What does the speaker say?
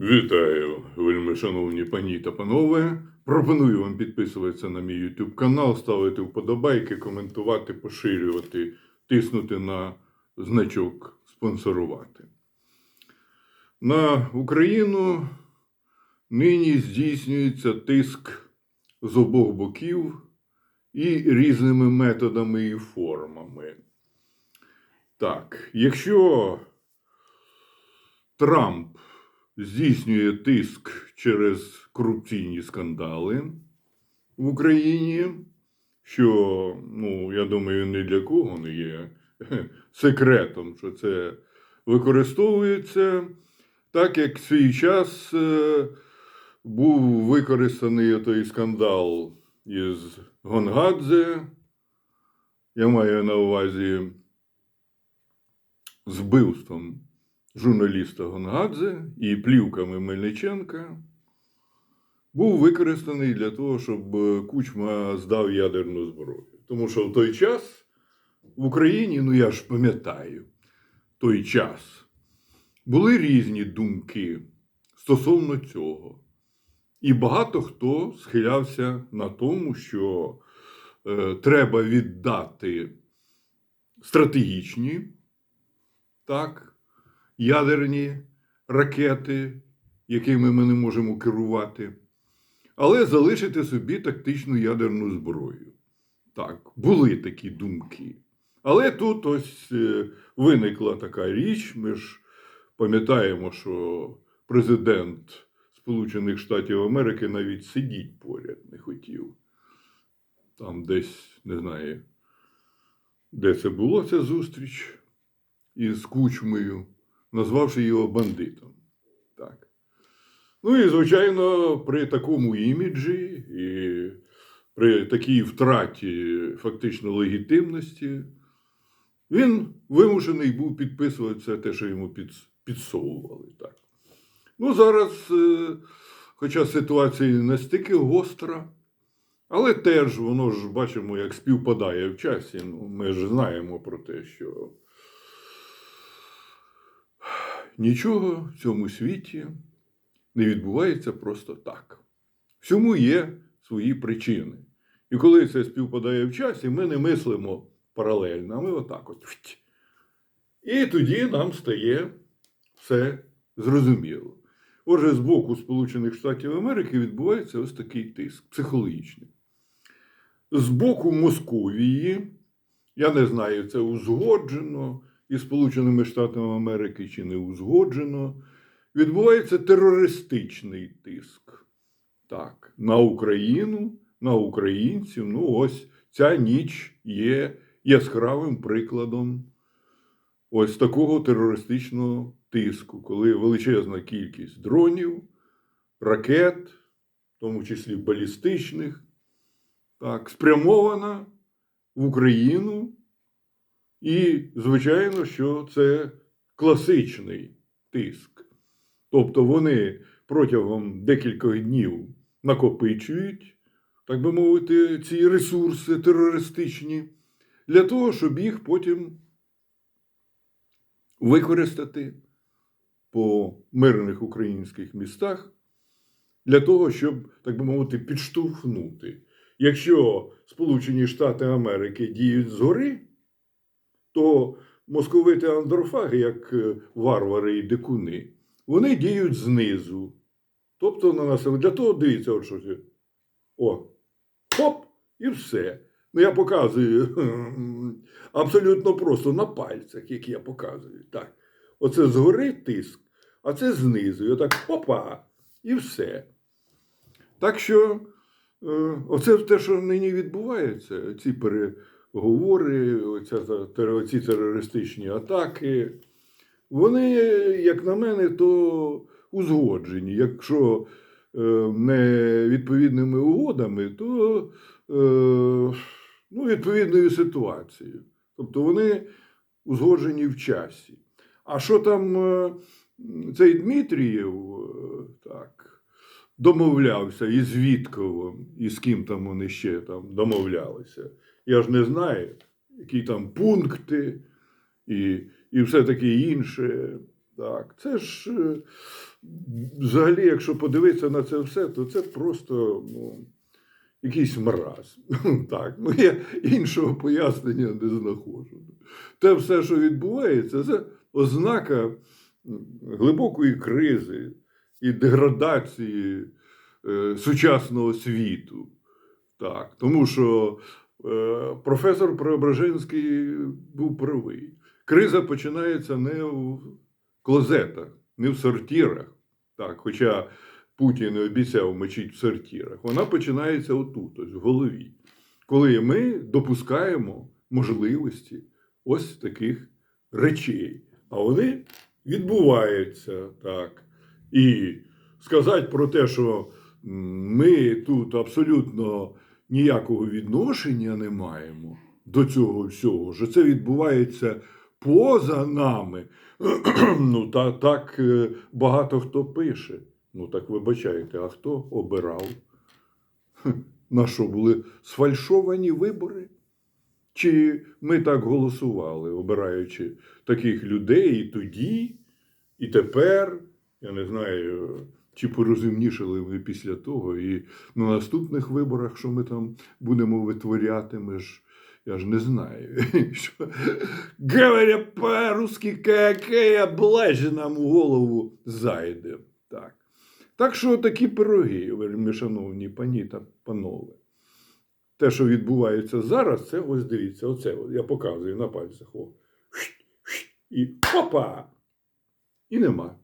Вітаю, вельми шановні пані та панове. Пропоную вам підписуватися на мій YouTube канал, ставити вподобайки, коментувати, поширювати, тиснути на значок спонсорувати. На Україну нині здійснюється тиск з обох боків і різними методами і формами. Так, якщо Трамп здійснює тиск через корупційні скандали в Україні, що, ну, я думаю, ні для кого не є секретом, що це використовується, так як в свій час е, був використаний той скандал із Гонгадзе. Я маю на увазі з вбивством журналіста Гонгадзе і плівками Мельниченка був використаний для того, щоб е, Кучма здав ядерну зброю. Тому що в той час в Україні, ну я ж пам'ятаю, той час були різні думки стосовно цього. І багато хто схилявся на тому, що е, треба віддати стратегічні, так, ядерні ракети, якими ми не можемо керувати, але залишити собі тактичну ядерну зброю. Так, були такі думки. Але тут ось е, виникла така річ. Ми ж пам'ятаємо, що президент Сполучених Штатів Америки навіть сидіть поряд не хотів. Там десь, не знаю, де це було ця зустріч із Кучмою, назвавши його бандитом. Так. Ну і, звичайно, при такому іміджі і при такій втраті фактично легітимності, він вимушений був підписувати все те, що йому під, підсовували. Так. Ну, зараз, е, хоча ситуація не настільки гостра, але теж воно ж бачимо, як співпадає в часі. Ну, ми ж знаємо про те, що нічого в цьому світі не відбувається просто так. Всьому є свої причини. І коли це співпадає в часі, ми не мислимо паралельно, а ми отак от. І тоді нам стає все зрозуміло. Отже, з боку Сполучених Штатів Америки відбувається ось такий тиск психологічний. З боку Московії, я не знаю, це узгоджено із Сполученими Штатами Америки чи не узгоджено, відбувається терористичний тиск. Так, на Україну, на українців. Ну, ось ця ніч є яскравим прикладом ось такого терористичного тиску, коли величезна кількість дронів, ракет, в тому числі балістичних, так, спрямована в Україну. І, звичайно, що це класичний тиск. Тобто вони протягом декількох днів накопичують, так би мовити, ці ресурси терористичні, для того, щоб їх потім використати по мирних українських містах, для того, щоб, так би мовити, підштовхнути. Якщо Сполучені Штати Америки діють згори, то московити андрофаги, як е, варвари і дикуни, вони діють знизу. Тобто на населення. Для того дивіться, от що. О, хоп, і все. Ну, я показую абсолютно просто на пальцях, як я показую. Так. Оце згори тиск, а це знизу. І отак опа, і все. Так що, е, оце те, що нині відбувається, ці переговори, оця, та- ці терористичні атаки, вони, як на мене, то узгоджені. Якщо е, не відповідними угодами, то е, ну, відповідною ситуацією. Тобто вони узгоджені в часі. А що там е, цей Дмитрієв так, домовлявся із Вітковим, і з ким там вони ще там домовлялися? Я ж не знаю, які там пункти і, і все таке інше. Так, це ж е, взагалі, якщо подивитися на це все, то це просто ну, якийсь мраз. Так, ну я іншого пояснення не знаходжу. Те все, що відбувається, це ознака глибокої кризи і деградації е, сучасного світу. Так, тому що е, професор Преображенський був правий. Криза починається не в клозетах, не в сортірах. Так, хоча Путін обіцяв мочити в сортірах. Вона починається отут, ось в голові. Коли ми допускаємо можливості ось таких речей. А вони відбуваються так. І сказати про те, що ми тут абсолютно ніякого відношення не маємо до цього всього, що це відбувається поза нами. ну, та, так е, багато хто пише. Ну так вибачайте, а хто обирав? На що були сфальшовані вибори? Чи ми так голосували, обираючи таких людей і тоді, і тепер? Я не знаю, чи порозумнішали ми після того. І на наступних виборах, що ми там будемо витворяти, ми ж. Я ж не знаю. Що... Говоря по-русски, какая блажь нам у голову зайде. Так. так що такі пироги, вельми шановні пані та панове. Те, що відбувається зараз, це ось дивіться, оце я показую на пальцях. О. І опа! І нема.